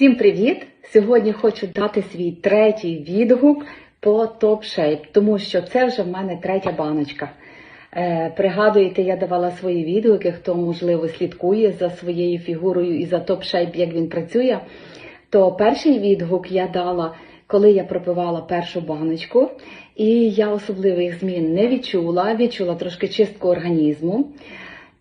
Всім привіт! Сьогодні хочу дати свій третій відгук по Top Shape, тому що це вже в мене третя баночка. Е, пригадуєте, я давала свої відгуки, хто можливо слідкує за своєю фігурою і за Top Shape, як він працює. То перший відгук я дала, коли я пропивала першу баночку, і я особливих змін не відчула. Відчула трошки чистку організму,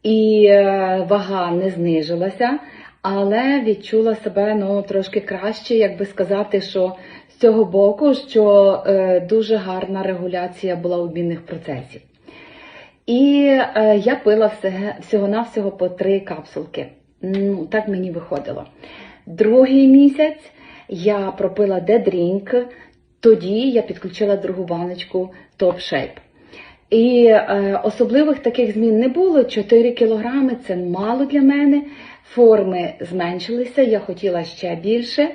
і е, вага не знижилася, але відчула себе ну, трошки краще, як би сказати, що з цього боку, що е, дуже гарна регуляція була обмінних процесів. І е, я пила всього-навсього по три капсулки. Ну, так мені виходило. Другий місяць я пропила Drink, тоді я підключила другу баночку Top Shape. І е, особливих таких змін не було. 4 кілограми це мало для мене. Форми зменшилися, я хотіла ще більше.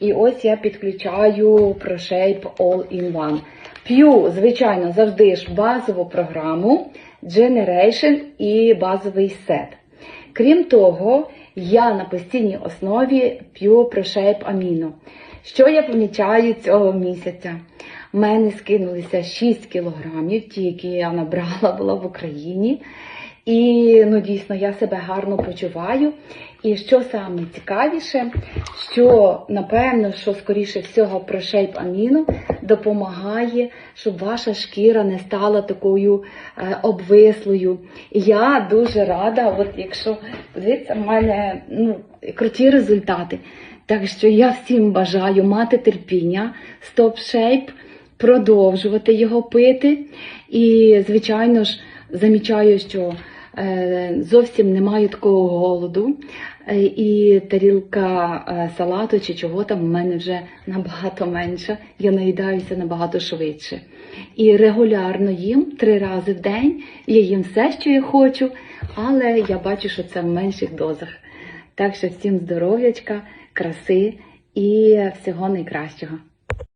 І ось я підключаю ProShape All in One. П'ю, звичайно, завжди ж базову програму Generation і базовий сет. Крім того, я на постійній основі п'ю ProShape Amino. Що я помічаю цього місяця? У мене скинулися 6 кілограмів, ті, які я набрала була в Україні. І ну, дійсно я себе гарно почуваю. І що саме цікавіше, що напевно, що скоріше всього ProShape Amino допомагає, щоб ваша шкіра не стала такою е, обвислою. І я дуже рада, от якщо подивіться, в мене ну, круті результати. Так що я всім бажаю мати терпіння, Shape, продовжувати його пити. І, звичайно ж, замічаю, що е, зовсім немає такого голоду. Е, І тарілка е, салату чи чого там в мене вже набагато менша. Я наїдаюся набагато швидше. І регулярно їм три рази в день. Я їм все, що я хочу, але я бачу, що це в менших дозах. Так що всім здоров'ячка, краси і всього найкращого.